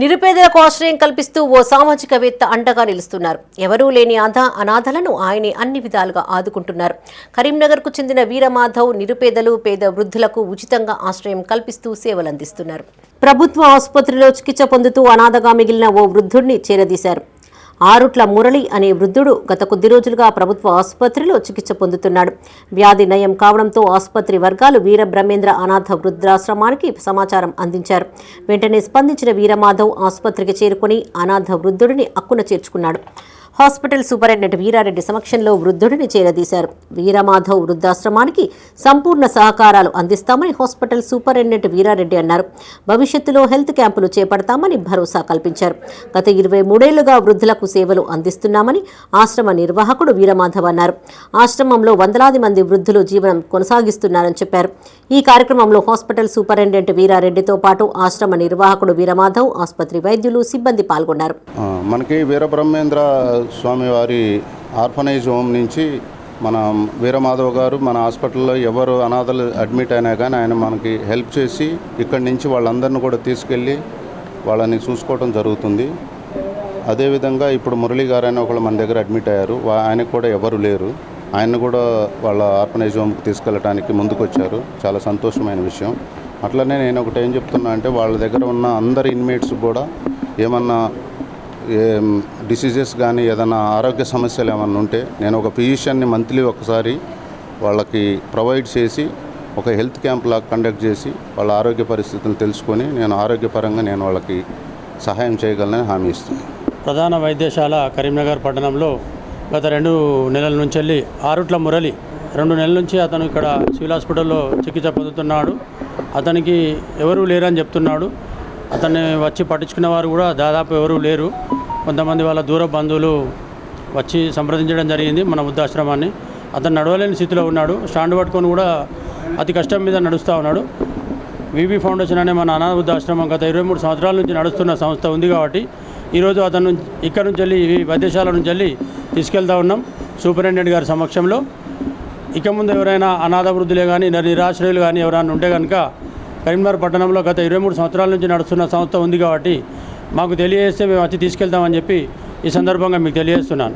నిరుపేదలకు ఆశ్రయం కల్పిస్తూ ఓ సామాజికవేత్త అండగా నిలుస్తున్నారు. ఎవరూ లేని అధ అనాథలను ఆయనే అన్ని విధాలుగా ఆదుకుంటున్నారు. కరీంనగర్కు చెందిన వీరమాధవ్ నిరుపేదలు పేద వృద్ధులకు ఉచితంగా ఆశ్రయం కల్పిస్తూ సేవలందిస్తున్నారు. ప్రభుత్వ ఆసుపత్రిలో చికిత్స పొందుతూ అనాథగా మిగిలిన ఓ వృద్ధుడిని చేరదీశారు. ఆరుట్ల మురళి అనే వృద్ధుడు గత కొద్ది రోజులుగా ప్రభుత్వ ఆసుపత్రిలో చికిత్స పొందుతున్నాడు. వ్యాధి నయం కావడంతో ఆసుపత్రి వర్గాలు వీర బ్రహ్మేంద్ర అనాథ వృద్ధాశ్రమానికి సమాచారం అందించారు. వెంటనే స్పందించిన వీరమాధవ్ ఆసుపత్రికి చేరుకుని అనాథ వృద్ధుడిని అక్కున చేర్చుకున్నాడు. హాస్పిటల్ సూపరింటెండెంట్ వీరారెడ్డి సమక్షంలో వృద్ధుడిని చేరదీశారు. వీరమాధవ్ వృద్ధాశ్రమానికి సంపూర్ణ సహకారాలు అందిస్తామని హాస్పిటల్ సూపరింటెండెంట్ వీరారెడ్డి అన్నారు. భవిష్యత్తులో హెల్త్ క్యాంపులు చేపడతామని భరోసా కల్పించారు. గత ఇరవై మూడేళ్ళుగా వృద్ధులకు సేవలు అందిస్తున్నామని ఆశ్రమ నిర్వాహకుడు వీరమాధవ్ అన్నారు. ఆశ్రమంలో వందలాది మంది వృద్ధులు జీవనం కొనసాగిస్తున్నారని చెప్పారు. ఈ కార్యక్రమంలో హాస్పిటల్ సూపరింటెండెంట్ వీరారెడ్డితో పాటు ఆశ్రమ నిర్వాహకుడు వీరమాధవ్ ఆసుపత్రి వైద్యులు సిబ్బంది పాల్గొన్నారు. మనకి వీరబ్రహ్మేంద్ర స్వామి వారి ఆర్ఫనైజ్ హోమ్ నుంచి మన వీరమాధవ్ గారు మన హాస్పిటల్లో ఎవరు అనాథలు అడ్మిట్ అయినా కానీ ఆయన మనకి హెల్ప్ చేసి ఇక్కడి నుంచి వాళ్ళందరిని కూడా తీసుకెళ్ళి వాళ్ళని చూసుకోవడం జరుగుతుంది. అదేవిధంగా ఇప్పుడు మురళీ గారు అని ఒకళ్ళు మన దగ్గర అడ్మిట్ అయ్యారు. ఆయనకు కూడా ఎవరు లేరు. ఆయన కూడా వాళ్ళ ఆర్ఫనైజ్ హోమ్కి తీసుకెళ్ళడానికి ముందుకొచ్చారు. చాలా సంతోషమైన విషయం. అట్లనే నేను ఒకటి ఏం చెప్తున్నా అంటే వాళ్ళ దగ్గర ఉన్న అందరి ఇన్మేట్స్ కూడా ఏమన్నా డిసీజెస్ కానీ ఏదైనా ఆరోగ్య సమస్యలు ఏమన్నా ఉంటే నేను ఒక ఫిజిషియన్ని మంత్లీ ఒకసారి వాళ్ళకి ప్రొవైడ్ చేసి ఒక హెల్త్ క్యాంప్ లాగా కండక్ట్ చేసి వాళ్ళ ఆరోగ్య పరిస్థితులను తెలుసుకొని నేను ఆరోగ్యపరంగా నేను వాళ్ళకి సహాయం చేయగలనని హామీ ఇస్తుంది ప్రధాన వైద్యశాల కరీంనగర్ పట్టణంలో గత రెండు నెలల నుంచి వెళ్ళి ఆరుట్ల మురళి రెండు నెలల నుంచి అతను ఇక్కడ సివిల్ హాస్పిటల్లో చికిత్స పొందుతున్నాడు. అతనికి ఎవరూ లేరని చెప్తున్నాడు. అతన్ని వచ్చి పట్టించుకున్న వారు కూడా దాదాపు ఎవరూ లేరు. కొంతమంది వాళ్ళ దూర బంధువులు వచ్చి సంప్రదించడం జరిగింది మన వృద్ధాశ్రమాన్ని. అతను నడవలేని స్థితిలో ఉన్నాడు. స్టాండ్ పట్టుకొని కూడా అతి కష్టం మీద నడుస్తూ ఉన్నాడు. వివి ఫౌండేషన్ అనే మన అనాథ వృద్ధాశ్రమం గత ఇరవై మూడు సంవత్సరాల నుంచి నడుస్తున్న సంస్థ ఉంది కాబట్టి ఈరోజు అతను ఇక్కడ నుంచి వెళ్ళి ఈ వైద్యశాల నుంచి వెళ్ళి తీసుకెళ్తా ఉన్నాం సూపరింటెండెంట్ గారి సమక్షంలో. ఇక ముందు ఎవరైనా అనాథ వృద్ధులే కానీ నిరాశ్రయులు కానీ ఎవరైనా ఉంటే కనుక కరీంనగర్ పట్టణంలో గత ఇరవై మూడు సంవత్సరాల నుంచి నడుస్తున్న సంస్థ ఉంది కాబట్టి మాకు తెలియజేస్తే మేము వచ్చి తీసుకెళ్తామని చెప్పి ఈ సందర్భంగా మీకు తెలియజేస్తున్నాను.